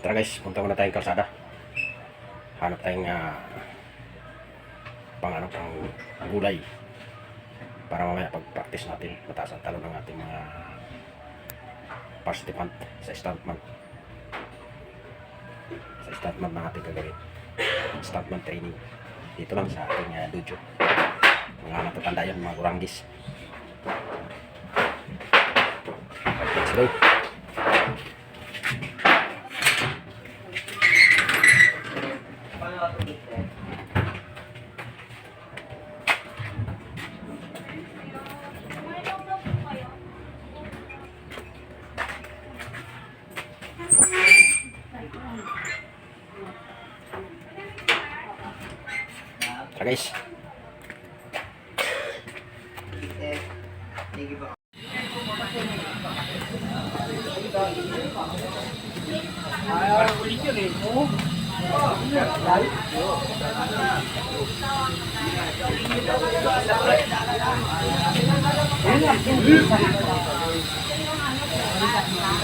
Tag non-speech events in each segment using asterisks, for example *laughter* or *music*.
Tara guys, punta muna tayong kalsada. Hanap tayong ah, pang ano, pang gulay. Para mamaya pag-practice natin, mataas ang talo ng ating mga participant sa stuntman. Sa stuntman na ating gagawin. Stuntman training. Dito lang sa ating uh, dojo. Mga matatanda yan, mga kuranggis. Let's go. Tara guys.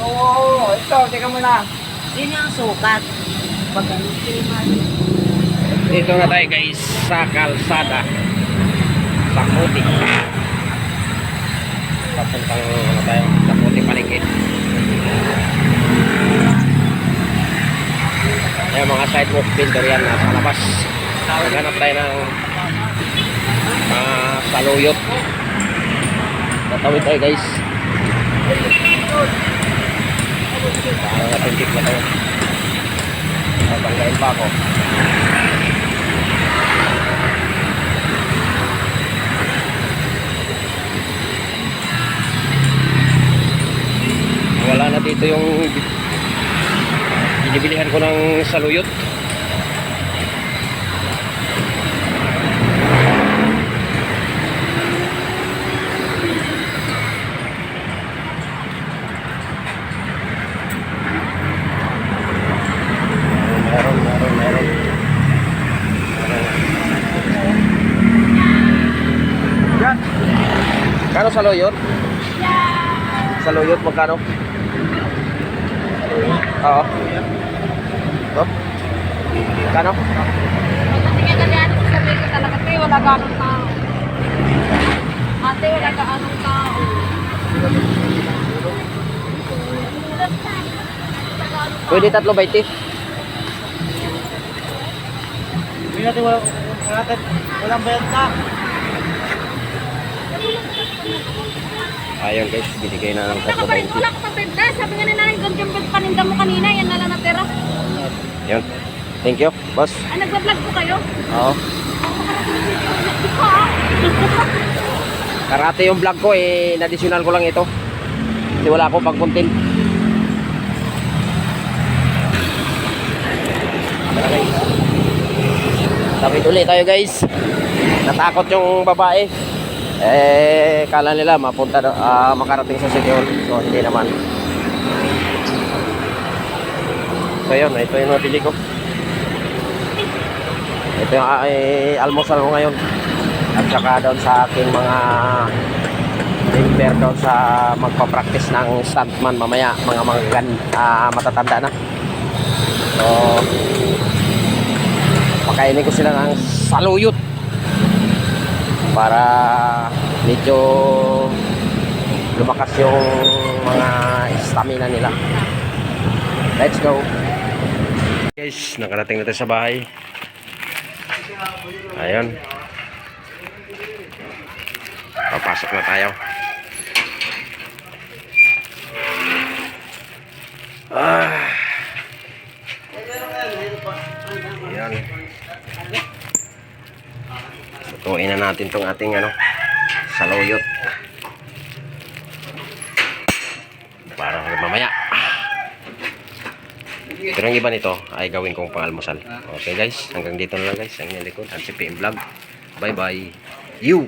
Oo, ito, teka muna. Yun yung sukat. Pag Dito na tayo guys sa kalsada. Sa Kuti. Papuntang ano tayo, sa Kuti Palengke. Ayan mga sidewalk vendor yan nasa labas. Naghanap tayo ng uh, saluyot. Tatawid tayo guys. Parang natindik na tayo. Tatanggain pa ako. Dito yung binibilihan ko ng saluyot meron meron meron Yan. Kano saluyot? Saluyot magkano? Oo. Oh. Kano? Hindi ka ganyan sa sabi ko talaga, te, wala ka anong tao. Ate, wala ka anong tao. Pwede tatlo ba iti? Hindi natin wala, wala natin, walang benta. Ayun guys, binigay na ng Wala tatlo ba wala ka pa benta. Sabi nga nila ng ganyan paninda mo kanina, yan na lang natira. Yun. Thank you, boss. Ay, nagbablog po kayo? Oo. *laughs* Karate yung vlog ko eh, na-additional ko lang ito. Kasi wala akong pang content. Tara guys. Tapit ulit tayo guys. Natakot yung babae. Eh, kala nila mapunta ah, makarating sa City Hall. So, hindi naman. So, yun. Ito yung nabili ko. Ito yung ay, almusal ko ngayon. At saka doon sa aking mga member sa magpa-practice ng stuntman mamaya. Mga mga gan, ah, matatanda na. So, pakainin ko sila ng saluyot para medyo lumakas yung mga stamina nila. Let's go. Guys, nakarating na tayo sa bahay. Ayun. Papasok na tayo. Ah. Lutuin na natin tong ating ano, saluyot. Para mamaya. Pero ang iba nito ay gawin kong pangalmusal. Okay guys, hanggang dito na lang guys. Ang inyong likod, ang CPM Vlog. Bye bye. You!